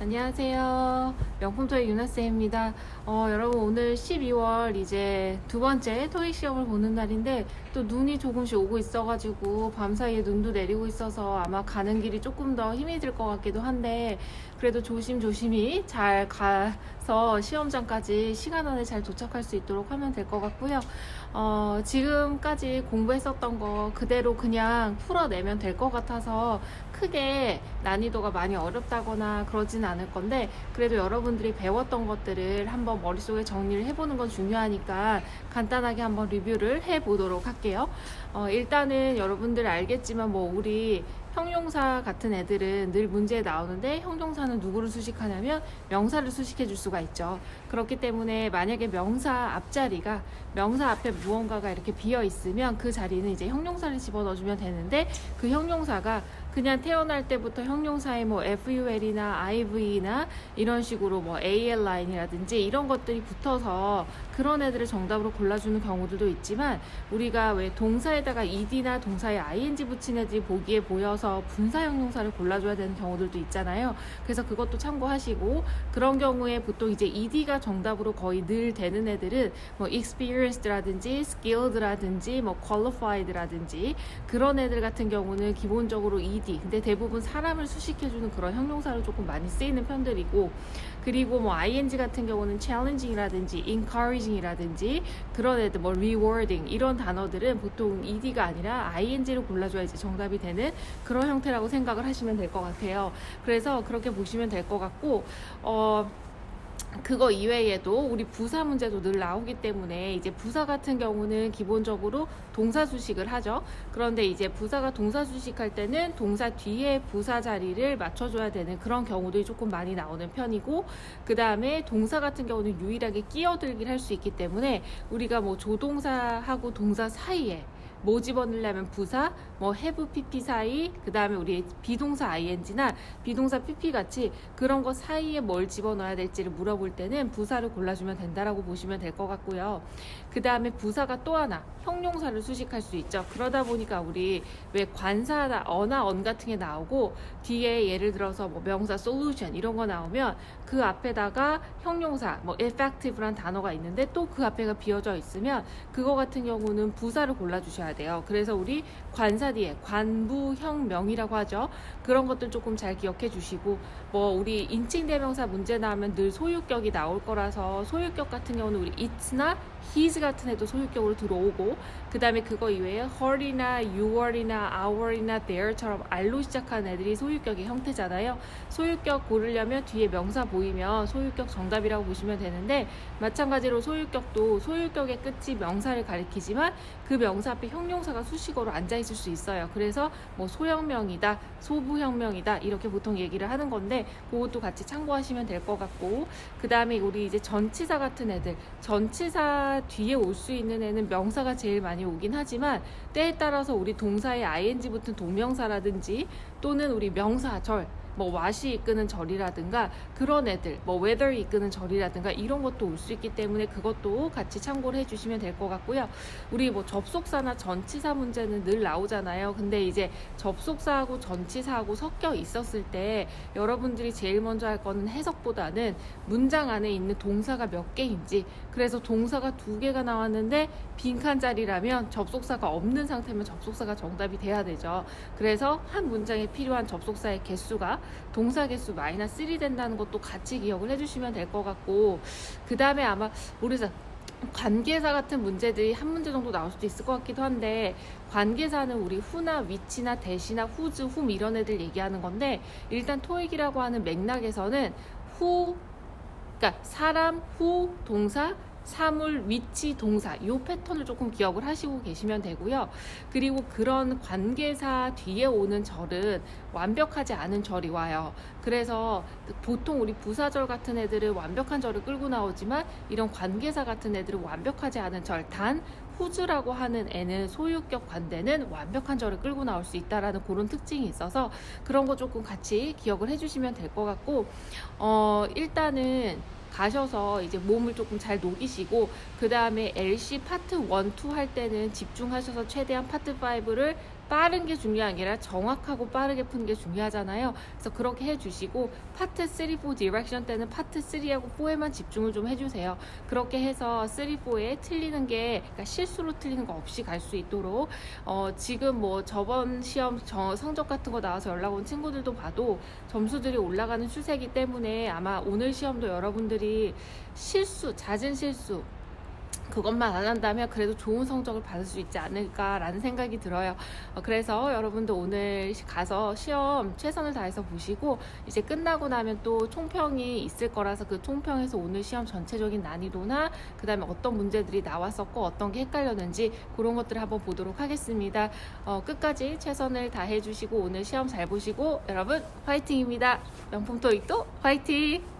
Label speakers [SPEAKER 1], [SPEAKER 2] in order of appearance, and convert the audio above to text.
[SPEAKER 1] 안녕하세요. 명품토의 유나쌤입니다. 어, 여러분 오늘 12월 이제 두 번째 토익 시험을 보는 날인데 또 눈이 조금씩 오고 있어가지고 밤사이에 눈도 내리고 있어서 아마 가는 길이 조금 더 힘이 들 것 같기도 한데 그래도 조심조심히 잘 가서 시험장까지 시간 안에 잘 도착할 수 있도록 하면 될 것 같고요. 어, 지금까지 공부했었던 거 그대로 그냥 풀어내면 될 것 같아서 크게 난이도가 많이 어렵다거나 그러진 않을 건데 그래도 여러분들이 배웠던 것들을 한번 머릿속에 정리를 해보는 건 중요하니까 간단하게 한번 리뷰를 해보도록 할게요. 어, 일단은 여러분들 알겠지만 뭐 우리 형용사 같은 애들은 늘 문제에 나오는데 형용사는 누구를 수식하냐면 명사를 수식해 줄 수가 있죠. 그렇기 때문에 만약에 명사 앞자리가 명사 앞에 무언가가 이렇게 비어 있으면 그 자리는 이제 형용사를 집어넣어 주면 되는데 그 형용사가 그냥 태어날 때부터 형용사에 뭐 FUL이나 IV나 이런 식으로 뭐 AL 라인이라든지 이런 것들이 붙어서 그런 애들을 정답으로 골라주는 경우들도 있지만 우리가 왜 동사에다가 ED나 동사에 ING 붙인 애들이 보기에 보여서 분사 형용사를 골라줘야 되는 경우들도 있잖아요. 그래서 그것도 참고하시고 그런 경우에 보통 이제 ED가 정답으로 거의 늘 되는 애들은 뭐 experienced라든지 skilled라든지 뭐 qualified라든지 그런 애들 같은 경우는 기본적으로 ED 근데 대부분 사람을 수식해주는 그런 형용사로 조금 많이 쓰이는 편들이고 그리고 뭐 ing 같은 경우는 challenging이라든지 encouraging이라든지 그런 애들 뭐 rewarding 이런 단어들은 보통 ed가 아니라 ing를 골라줘야지 정답이 되는 그런 형태라고 생각을 하시면 될 것 같아요. 그래서 그렇게 보시면 될 것 같고 어. 그거 이외에도 우리 부사 문제도 늘 나오기 때문에 이제 부사 같은 경우는 기본적으로 동사 수식을 하죠. 그런데 이제 부사가 동사 수식할 때는 동사 뒤에 부사 자리를 맞춰줘야 되는 그런 경우들이 조금 많이 나오는 편이고 그 다음에 동사 같은 경우는 유일하게 끼어들긴 할수 있기 때문에 우리가 뭐 조동사하고 동사 사이에 뭐 집어넣으려면 부사, 뭐 have pp 사이, 그 다음에 우리 비동사 ing나 비동사 pp 같이 그런 거 사이에 뭘 집어넣어야 될지를 물어볼 때는 부사를 골라주면 된다라고 보시면 될 것 같고요. 그 다음에 부사가 또 하나 형용사를 수식할 수 있죠. 그러다 보니까 우리 왜 관사나 어나 언 같은 게 나오고 뒤에 예를 들어서 뭐 명사 solution 이런 거 나오면 그 앞에다가 형용사 뭐 effective란 단어가 있는데 또 그 앞에가 비어져 있으면 그거 같은 경우는 부사를 골라주셔야 돼요. 그래서 우리 관사 뒤에 관부형명이라고 하죠. 그런 것들 조금 잘 기억해 주시고 뭐 우리 인칭 대명사 문제 나오면 늘 소유격이 나올 거라서 소유격 같은 경우는 우리 it's나 his 같은 애도 소유격으로 들어오고 그 다음에 그거 이외에 her이나 your이나 our이나 their처럼 r로 시작하는 애들이 소유격의 형태잖아요. 소유격 고르려면 뒤에 명사 보이면 소유격 정답이라고 보시면 되는데 마찬가지로 소유격도 소유격의 끝이 명사를 가리키지만 그 명사 앞에 형용사가 수식어로 앉아 있을 수 있어요. 그래서 뭐 소형명이다, 소부형명이다 이렇게 보통 얘기를 하는 건데 그것도 같이 참고하시면 될 것 같고 그 다음에 우리 이제 전치사 같은 애들 전치사 뒤에 올 수 있는 애는 명사가 제일 많이 오긴 하지만 때에 따라서 우리 동사에 ing 붙은 동명사라든지 또는 우리 명사절 뭐 what이 이끄는 절이라든가 그런 애들 뭐 whether이 이끄는 절이라든가 이런 것도 올 수 있기 때문에 그것도 같이 참고를 해주시면 될 것 같고요. 우리 뭐 접속사나 전치사 문제는 늘 나오잖아요. 근데 이제 접속사하고 전치사하고 섞여 있었을 때 여러분들이 제일 먼저 할 거는 해석보다는 문장 안에 있는 동사가 몇 개인지 그래서 동사가 두 개가 나왔는데 빈칸 자리라면 접속사가 없는 상태면 접속사가 정답이 돼야 되죠. 그래서 한 문장에 필요한 접속사의 개수가 동사 개수 마이너스 3 된다는 것도 같이 기억을 해주시면 될 것 같고 그 다음에 아마 모르죠. 관계사 같은 문제들이 한 문제 정도 나올 수도 있을 것 같기도 한데 관계사는 우리 후나 위치나 대시나 후즈 훔 이런 애들 얘기하는 건데 일단 토익이라고 하는 맥락에서는 후 그러니까 사람 후 동사 사물, 위치, 동사 이 패턴을 조금 기억을 하시고 계시면 되고요. 그리고 그런 관계사 뒤에 오는 절은 완벽하지 않은 절이 와요. 그래서 보통 우리 부사절 같은 애들은 완벽한 절을 끌고 나오지만 이런 관계사 같은 애들은 완벽하지 않은 절, 단 후즈라고 하는 애는 소유격 관대는 완벽한 절을 끌고 나올 수 있다라는 그런 특징이 있어서 그런 거 조금 같이 기억을 해주시면 될 것 같고 어 일단은 가셔서 이제 몸을 조금 잘 녹이시고 그 다음에 LC 파트 1, 2 할 때는 집중하셔서 최대한 파트 5를 빠른 게 중요한 게 아니라 정확하고 빠르게 푸는 게 중요하잖아요. 그래서 그렇게 해주시고 파트 3, 4 디렉션 때는 파트 3하고 4에만 집중을 좀 해주세요. 그렇게 해서 3, 4에 틀리는 게 그러니까 실수로 틀리는 거 없이 갈 수 있도록 어, 지금 뭐 저번 시험 저- 성적 같은 거 나와서 연락 온 친구들도 봐도 점수들이 올라가는 추세이기 때문에 아마 오늘 시험도 여러분들이 실수, 잦은 실수 그것만 안 한다면 그래도 좋은 성적을 받을 수 있지 않을까라는 생각이 들어요. 어, 그래서 여러분도 오늘 시- 가서 시험 최선을 다해서 보시고 이제 끝나고 나면 또 총평이 있을 거라서 그 총평에서 오늘 시험 전체적인 난이도나 그 다음에 어떤 문제들이 나왔었고 어떤 게 헷갈렸는지 그런 것들을 한번 보도록 하겠습니다. 어, 끝까지 최선을 다해 주시고 오늘 시험 잘 보시고 여러분 화이팅입니다. 명품 토익도 화이팅!